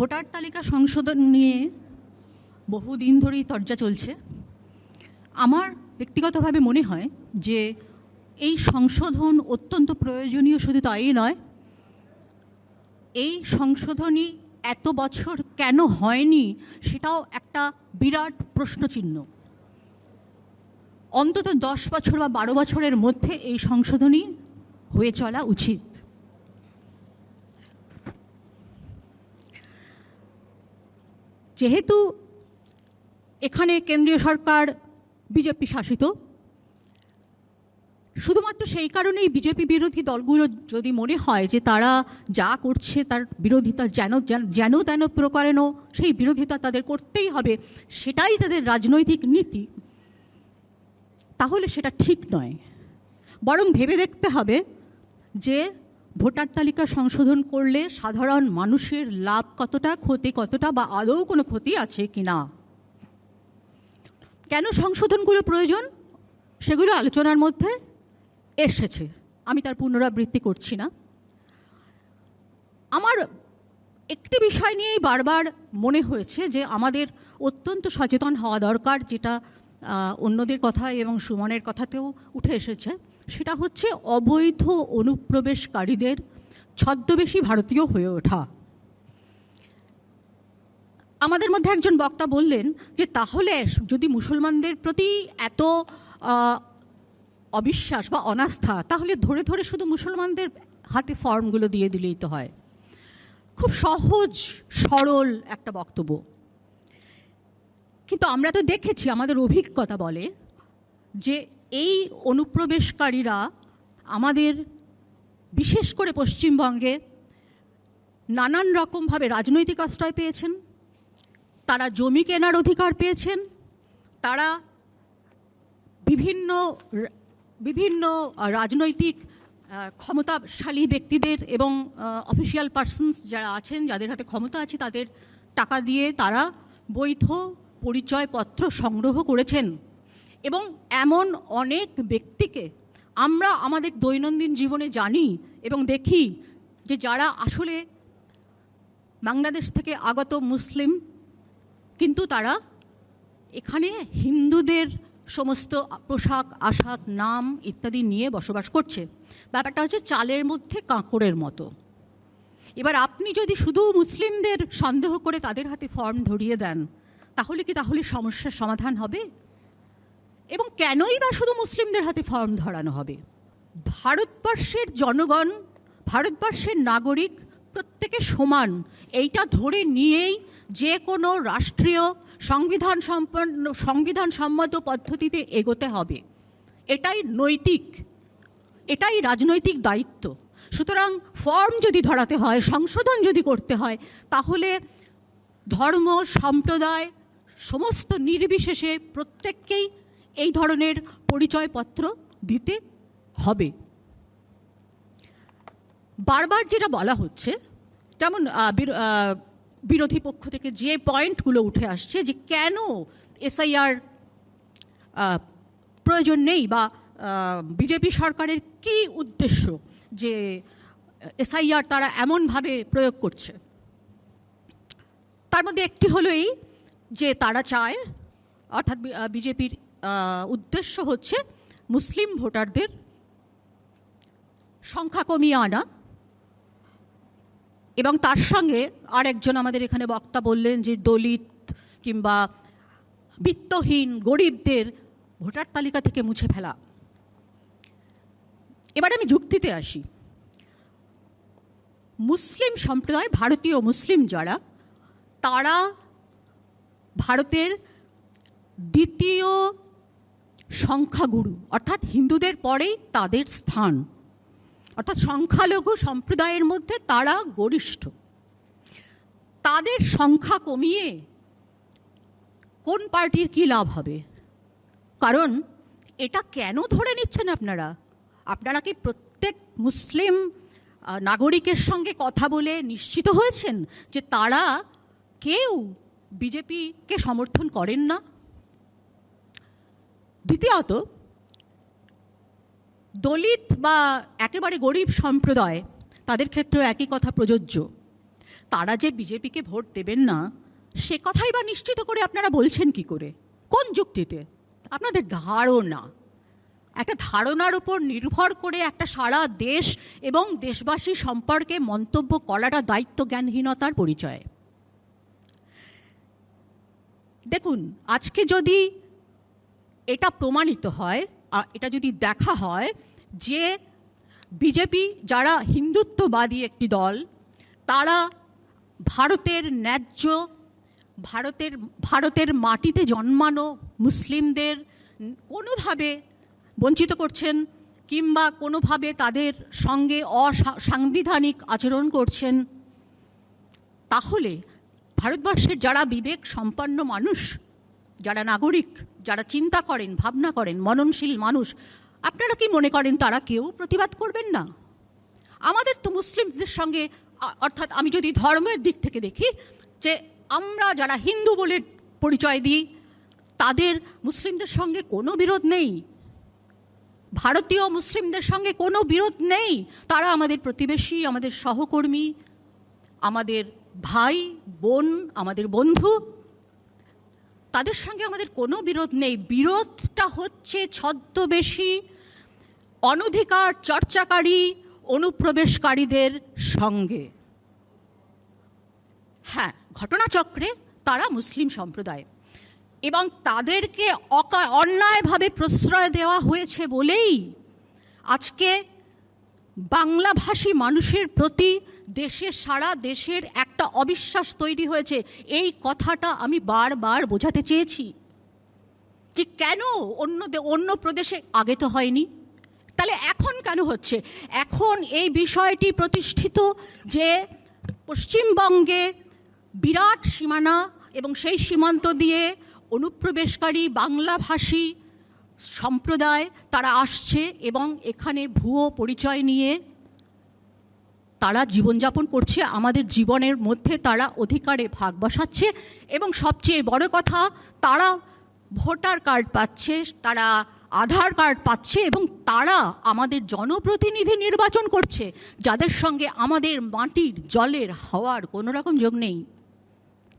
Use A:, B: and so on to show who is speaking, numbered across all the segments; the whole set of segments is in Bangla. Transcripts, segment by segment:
A: ভোটার তালিকা সংশোধন নিয়ে বহুদিন ধরেই চর্চা চলছে। আমার ব্যক্তিগতভাবে মনে হয় যে এই সংশোধন অত্যন্ত প্রয়োজনীয়, শুধু তাই নয়, এই সংশোধনী এত বছর কেন হয়নি সেটাও একটা বিরাট প্রশ্নচিহ্ন। অন্তত দশ বছর বা বারো বছরের মধ্যে এই সংশোধনী হয়ে চলা উচিত। যেহেতু এখানে কেন্দ্রীয় সরকার বিজেপি শাসিত, শুধুমাত্র সেই কারণেই বিজেপি বিরোধী দলগুলো যদি মনে হয় যে তারা যা করছে তার বিরোধিতা যেন, যেন- তেন প্রকারেণও সেই বিরোধিতা তাদের করতেই হবে, সেটাই তাদের রাজনৈতিক নীতি, তাহলে সেটা ঠিক নয়। বরং ভেবে দেখতে হবে যে ভোটার তালিকা সংশোধন করলে সাধারণ মানুষের লাভ কতটা, ক্ষতি কতটা বা আদৌ কোনো ক্ষতি আছে কি না? কেন সংশোধনগুলো প্রয়োজন? সেগুলো আলোচনার মধ্যে এসেছে। আমি তার পুনরাবৃত্তি করছি না। আমার একটি বিষয় নিয়েই বারবার মনে হয়েছে যে আমাদের অত্যন্ত সচেতন হওয়া দরকার, যেটা অন্যদের কথা এবং সুমনের কথাতেও উঠে এসেছে। সেটা হচ্ছে অবৈধ অনুপ্রবেশকারীদের ছদ্মবেশী ভারতীয় হয়ে ওঠা। আমাদের মধ্যে একজন বক্তা বললেন যে, তাহলে যদি মুসলমানদের প্রতি এত অবিশ্বাস বা অনাস্থা, তাহলে ধরে ধরে শুধু মুসলমানদের হাতে ফর্মগুলো দিয়ে দিলেই তো হয়। খুব সহজ, সরল একটা বক্তব্য। কিন্তু আমরা তো দেখেছি, আমাদের অভিজ্ঞতা বলে যে এই অনুপ্রবেশকারীরা আমাদের বিশেষ করে পশ্চিমবঙ্গে নানান রকমভাবে রাজনৈতিক আশ্রয় পেয়েছেন। তারা জমি কেনার অধিকার পেয়েছেন। তারা বিভিন্ন বিভিন্ন রাজনৈতিক ক্ষমতাশালী ব্যক্তিদের এবং অফিসিয়াল পার্সনস যারা আছেন, যাদের হাতে ক্ষমতা আছে, তাদের টাকা দিয়ে তারা বৈধ পরিচয়পত্র সংগ্রহ করেছেন। এবং এমন অনেক ব্যক্তিকে আমরা আমাদের দৈনন্দিন জীবনে জানি এবং দেখি যে যারা আসলে বাংলাদেশ থেকে আগত মুসলিম, কিন্তু তারা এখানে হিন্দুদের সমস্ত পোশাক, আশাক, নাম ইত্যাদি নিয়ে বসবাস করছে। ব্যাপারটা হচ্ছে চালের মধ্যে কাঁকড়ের মতো। এবার আপনি যদি শুধু মুসলিমদের সন্দেহ করে তাদের হাতে ফর্ম ধরিয়ে দেন, তাহলে কি তাহলে সমস্যার সমাধান হবে? এবং কেনই বা শুধু মুসলিমদের হাতে ফর্ম ধরানো হবে? ভারতবর্ষের জনগণ, ভারতবর্ষের নাগরিক প্রত্যেকে সমান। এইটা ধরে নিয়েই যে কোনো রাষ্ট্রীয় সংবিধান সম্পন্ন সংবিধান সম্মত পদ্ধতিতে এগোতে হবে। এটাই নৈতিক, এটাই রাজনৈতিক দায়িত্ব। সুতরাং ফর্ম যদি ধরাতে হয়, সংশোধন যদি করতে হয়, তাহলে ধর্ম, সম্প্রদায়, সমস্ত নির্বিশেষে প্রত্যেককেই এই ধরনের পরিচয়পত্র দিতে হবে। বারবার যেটা বলা হচ্ছে, যেমন বিরো- বিরোধী পক্ষ থেকে যে পয়েন্টগুলো উঠে আসছে যে কেন এসআইআর প্রয়োজন নেই বা বিজেপি সরকারের কি উদ্দেশ্য যে এসআইআর তারা এমনভাবে প্রয়োগ করছে। তার মধ্যে একটি হলো এই যে তারা চায়, অর্থাৎ বিজেপির উদ্দেশ্য হচ্ছে মুসলিম ভোটারদের সংখ্যা কমিয়ে আনা এবং তার সঙ্গে আর একজন আমাদের এখানে বক্তা বললেন যে দলিত কিংবা বিত্তহীন গরিবদের ভোটার তালিকা থেকে মুছে ফেলা। এবার আমি যুক্তিতে আসি। মুসলিম সম্প্রদায়, ভারতীয় মুসলিম যারা, তারা ভারতের দ্বিতীয় সংখ্যাগুরু, অর্থাৎ হিন্দুদের পরেই তাদের স্থান। অর্থাৎ সংখ্যালঘু সম্প্রদায়ের মধ্যে তারা গরিষ্ঠ। তাদের সংখ্যা কমিয়ে কোন পার্টির কী লাভ হবে? কারণ এটা কেন ধরে নিচ্ছেন আপনারা? আপনারা কি প্রত্যেক মুসলিম নাগরিকের সঙ্গে কথা বলে নিশ্চিত হয়েছেন যে তারা কেউ বিজেপিকে সমর্থন করেন না? দ্বিতীয়ত, দলিত বা একেবারে গরিব সম্প্রদায়, তাদের ক্ষেত্রেও একই কথা প্রযোজ্য। তারা যে বিজেপিকে ভোট দেবেন না, সে কথাই বা নিশ্চিত করে আপনারা বলছেন কি করে? কোন যুক্তিতে? আপনাদের ধারণা। একটা ধারণার উপর নির্ভর করে একটা সারা দেশ এবং দেশবাসী সম্পর্কে মন্তব্য করাটা দায়িত্ব জ্ঞানহীনতার পরিচয়। দেখুন, আজকে যদি এটা প্রমাণিত হয় এটা যদি দেখা হয় যে বিজেপি যারা হিন্দুত্ববাদী একটি দল, তারা ভারতের ন্যায্য, ভারতের ভারতের মাটিতে জন্মানো মুসলিমদের কোনোভাবে বঞ্চিত করছেন কিংবা কোনোভাবে তাদের সঙ্গে অসাংবিধানিক আচরণ করছেন, তাহলে ভারতবর্ষের যারা বিবেক সম্পন্ন মানুষ যারা নাগরিক, যারা চিন্তা করেন, ভাবনা করেন, মননশীল মানুষ, আপনারা কি মনে করেন তারা কেউ প্রতিবাদ করবেন না? আমাদের তো মুসলিমদের সঙ্গে অর্থাৎ আমি যদি ধর্মের দিক থেকে দেখি, যে আমরা যারা হিন্দু বলে পরিচয় দিই, তাদের মুসলিমদের সঙ্গে কোনো বিরোধ নেই। ভারতীয় মুসলিমদের সঙ্গে কোনো বিরোধ নেই। তারা আমাদের প্রতিবেশী, আমাদের সহকর্মী, আমাদের ভাই, বোন, আমাদের বন্ধু তাদের সঙ্গে আমাদের কোনো বিরোধ নেই। বিরোধটা হচ্ছে ছদ্মবেশী, অনধিকার চর্চাকারী, অনুপ্রবেশকারীদের সঙ্গে। হ্যাঁ ঘটনাচক্রে তারা মুসলিম সম্প্রদায় এবং তাদেরকে অন্যায়ভাবে প্রশ্রয় দেওয়া হয়েছে বলেই আজকে বাংলাভাষী মানুষের প্রতি দেশের সারা দেশের একটা অবিশ্বাস তৈরি হয়েছে। এই কথাটা আমি বারবার বোঝাতে চেয়েছি যে কেন অন্য অন্য প্রদেশে আগে তো হয়নি? তাহলে এখন কেন হচ্ছে? এখন এই বিষয়টি প্রতিষ্ঠিত যে পশ্চিমবঙ্গে বিরাট সীমানা এবং সেই সীমান্ত দিয়ে অনুপ্রবেশকারী বাংলাভাষী সম্প্রদায় তারা আসছে এবং এখানে ভুয়ো পরিচয় নিয়ে তারা জীবনযাপন করছে, আমাদের জীবনের মধ্যে তারা অধিকারে ভাগ বসাচ্ছে এবং সবচেয়ে বড় কথা, তারা ভোটার কার্ড পাচ্ছে, তারা আধার কার্ড পাচ্ছে এবং তারা আমাদের জনপ্রতিনিধি নির্বাচন করছে, যাদের সঙ্গে আমাদের মাটির জলের হাওয়ার কোনো রকম যোগ নেই।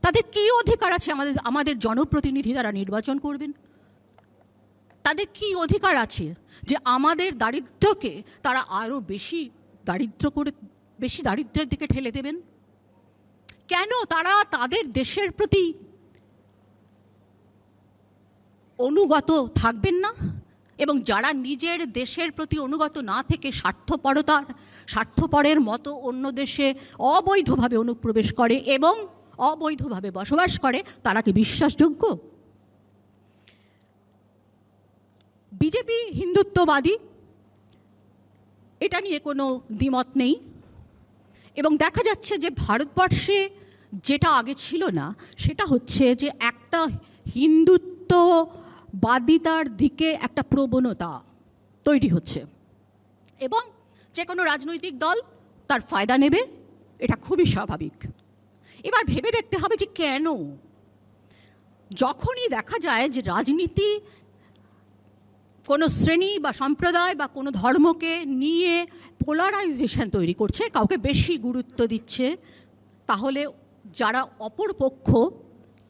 A: তাদের কী অধিকার আছে আমাদের আমাদের জনপ্রতিনিধি তারা নির্বাচন করবেন? তাদের কি অধিকার আছে? যে আমাদের দারিদ্র্যকে তারা আরও বেশি দারিদ্র করে, বেশি দারিদ্র্যের দিকে ঠেলে দেবেন? কেন তারা তাদের দেশের প্রতি অনুগত থাকবেন না? এবং যারা নিজের দেশের প্রতি অনুগত না থেকে স্বার্থপরতার, স্বার্থপরের মতো অন্য দেশে অবৈধভাবে অনুপ্রবেশ করে এবং অবৈধভাবে বসবাস করে, তারা কি বিশ্বাসযোগ্য? বিজেপি হিন্দুত্ববাদী, এটা নিয়ে কোনো দ্বিমত নেই। এবং দেখা যাচ্ছে যে ভারতবর্ষে যেটা আগে ছিল না, সেটা হচ্ছে যে একটা হিন্দুত্ববাদিতার দিকে একটা প্রবণতা তৈরি হচ্ছে। এবং যে কোনো রাজনৈতিক দল তার ফায়দা নেবে, এটা খুবই স্বাভাবিক। এবার ভেবে দেখতে হবে যে কেন? যখনই দেখা যায় যে রাজনীতি কোনো শ্রেণি বা সম্প্রদায় বা কোনো ধর্মকে নিয়ে পোলারাইজেশন তৈরি করছে, কাউকে বেশি গুরুত্ব দিচ্ছে, তাহলে যারা অপর পক্ষ,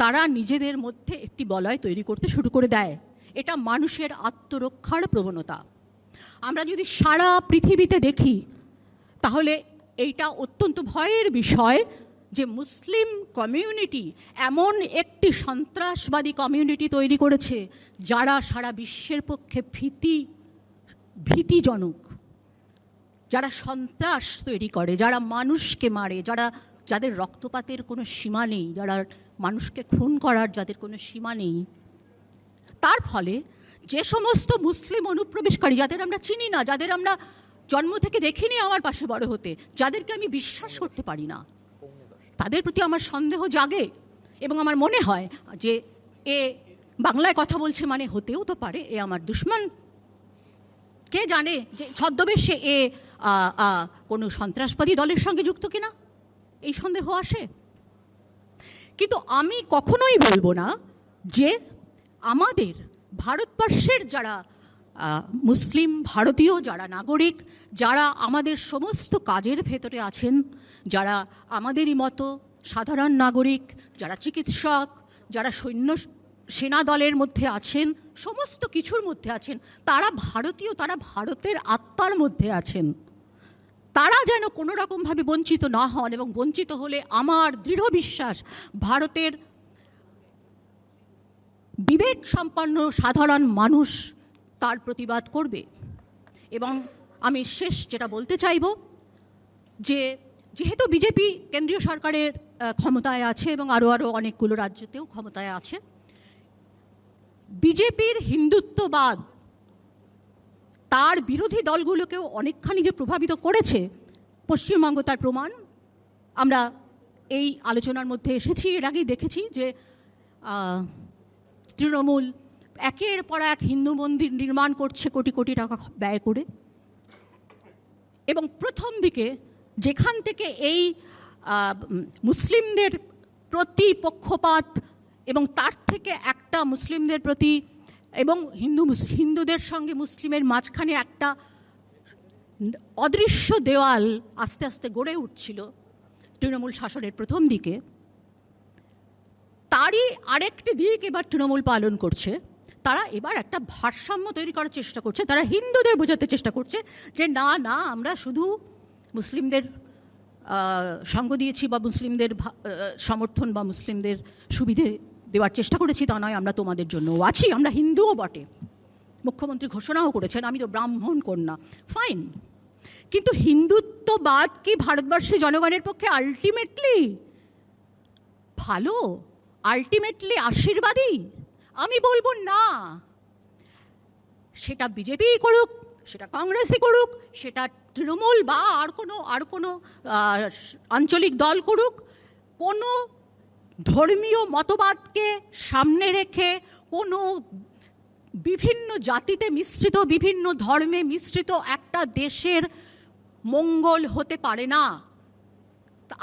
A: তারা নিজেদের মধ্যে একটি বলয় তৈরি করতে শুরু করে দেয়। এটা মানুষের আত্মরক্ষার প্রবণতা। আমরা যদি সারা পৃথিবীতে দেখি, তাহলে এইটা অত্যন্ত ভয়ের বিষয় যে মুসলিম কমিউনিটি এমন একটি সন্ত্রাসবাদী কমিউনিটি তৈরি করেছে যারা সারা বিশ্বের পক্ষে ভীতি, ভীতিজনক। যারা সন্ত্রাস তৈরি করে, যারা মানুষকে মারে, যারা, যাদের রক্তপাতের কোনো সীমা নেই, যারা মানুষকে খুন করার যাদের কোনো সীমা নেই, তার ফলে যে সমস্ত মুসলিম অনুপ্রবেশকারী, যাদের আমরা চিনি না, যাদের আমরা জন্ম থেকে দেখিনি আমার পাশে বড় হতে, যাদেরকে আমি বিশ্বাস করতে পারি না তাদের প্রতি আমার সন্দেহ জাগে এবং আমার মনে হয় যে এ বাংলায় কথা বলছে মানে হতেও তো পারে, এ আমার দুশ্মন। কে জানে যে ছদ্মবেশে এ কোনো সন্ত্রাসবাদী দলের সঙ্গে যুক্ত কিনা? এই সন্দেহ আসে। কিন্তু আমি কখনোই বলব না যে আমাদের ভারতবর্ষের যারা মুসলিম ভারতীয় যারা নাগরিক, যারা আমাদের সমস্ত কাজের ভেতরে আছেন, যারা আমাদেরই মতো সাধারণ নাগরিক, যারা চিকিৎসক, যারা সৈন্য সেনা দলের মধ্যে আছেন, সমস্ত কিছুর মধ্যে আছেন, তারা ভারতীয়, তারা ভারতের আত্মার মধ্যে আছেন। তারা যেন কোনো রকমভাবে বঞ্চিত না হন এবং বঞ্চিত হলে আমার দৃঢ় বিশ্বাস, ভারতের বিবেক সম্পন্ন সাধারণ মানুষ তার প্রতিবাদ করবে। এবং আমি শেষ যেটা বলতে চাইব যে, যেহেতু বিজেপি কেন্দ্রীয় সরকারের ক্ষমতায় আছে এবং আরও আরও অনেকগুলো রাজ্যতেও ক্ষমতায় আছে, বিজেপির হিন্দুত্ববাদ তার বিরোধী দলগুলোকেও অনেকখানি যে প্রভাবিত করেছে, পশ্চিমবঙ্গ তার প্রমাণ। আমরা এই আলোচনার মধ্যে এসেছি, এর আগেই দেখেছি যে তৃণমূল একের পর এক হিন্দু মন্দির নির্মাণ করছে কোটি কোটি টাকা ব্যয় করে। এবং প্রথম দিকে যেখান থেকে এই মুসলিমদের প্রতি পক্ষপাত এবং তার থেকে একটা মুসলিমদের প্রতি এবং হিন্দু হিন্দুদের সঙ্গে মুসলিমের মাঝখানে একটা অদৃশ্য দেওয়াল আস্তে আস্তে গড়ে উঠছিল তৃণমূল শাসনের প্রথম দিকে, তারই আরেকটি দিক এবার তৃণমূল পালন করছে। তারা এবার একটা ভারসাম্য তৈরি করার চেষ্টা করছে। তারা হিন্দুদের বোঝাতে চেষ্টা করছে যে, না না, আমরা শুধু মুসলিমদের সঙ্গ দিয়েছি বা মুসলিমদের সমর্থন বা মুসলিমদের সুবিধে দেওয়ার চেষ্টা করেছি, তা নয়, আমরা তোমাদের জন্যও আছি, আমরা হিন্দুও বটে। মুখ্যমন্ত্রী ঘোষণাও করেছেন, আমি তো ব্রাহ্মণ কন্যা। ফাইন কিন্তু হিন্দুত্ববাদ কি ভারতবর্ষের জনগণের পক্ষে আলটিমেটলি ভালো? আলটিমেটলি আশীর্বাদী? আমি বলব না। সেটা বিজেপি করুক, সেটা কংগ্রেসই করুক, সেটা তৃণমূল বা আর কোনো আর কোনো আঞ্চলিক দল করুক, কোনো ধর্মীয় মতবাদকে সামনে রেখে, কোনো বিভিন্ন জাতিতে মিশ্রিত, বিভিন্ন ধর্মে মিশ্রিত একটা দেশের মঙ্গল হতে পারে না।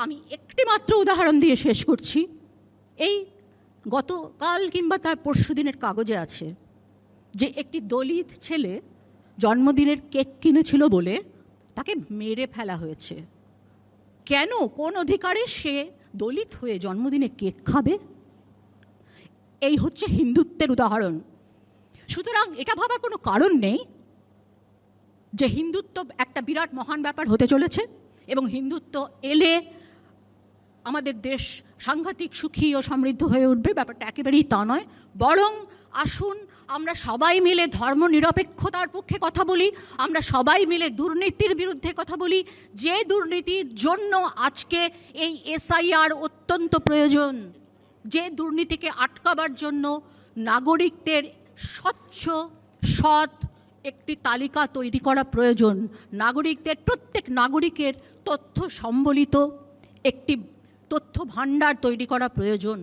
A: আমি একটি মাত্র উদাহরণ দিয়ে শেষ করছি। এই গতকাল কিংবা তার পরশু দিনের কাগজে আছে যে একটি দলিত ছেলে জন্মদিনের কেক কিনেছিল বলে তাকে মেরে ফেলা হয়েছে। কেন? কোন অধিকারে সে দলিত হয়ে জন্মদিনে কেক খাবে? এই হচ্ছে হিন্দুত্বের উদাহরণ। সুতরাং এটা ভাবার কোনো কারণ নেই যে হিন্দুত্ব একটা বিরাট মহান ব্যাপার হতে চলেছে এবং হিন্দুত্ব এলে আমাদের দেশ সাংঘাতিক, সুখী ও সমৃদ্ধ হয়ে উঠবে। ব্যাপারটা একেবারেই তা নয়। বরং আসুন, আমরা সবাই মিলে ধর্ম নিরপেক্ষতার পক্ষে কথা বলি, আমরা সবাই মিলে দুর্নীতির বিরুদ্ধে কথা বলি। যে দুর্নীতির জন্য আজকে এই এসআইআর অত্যন্ত প্রয়োজন, যে দুর্নীতিকে আটকাবার জন্য নাগরিকদের স্বচ্ছ, সৎ একটি তালিকা তৈরি করা প্রয়োজন। নাগরিকদের, প্রত্যেক নাগরিকের তথ্য সম্বলিত একটি তথ্য ভাণ্ডার তৈরি করা প্রয়োজন।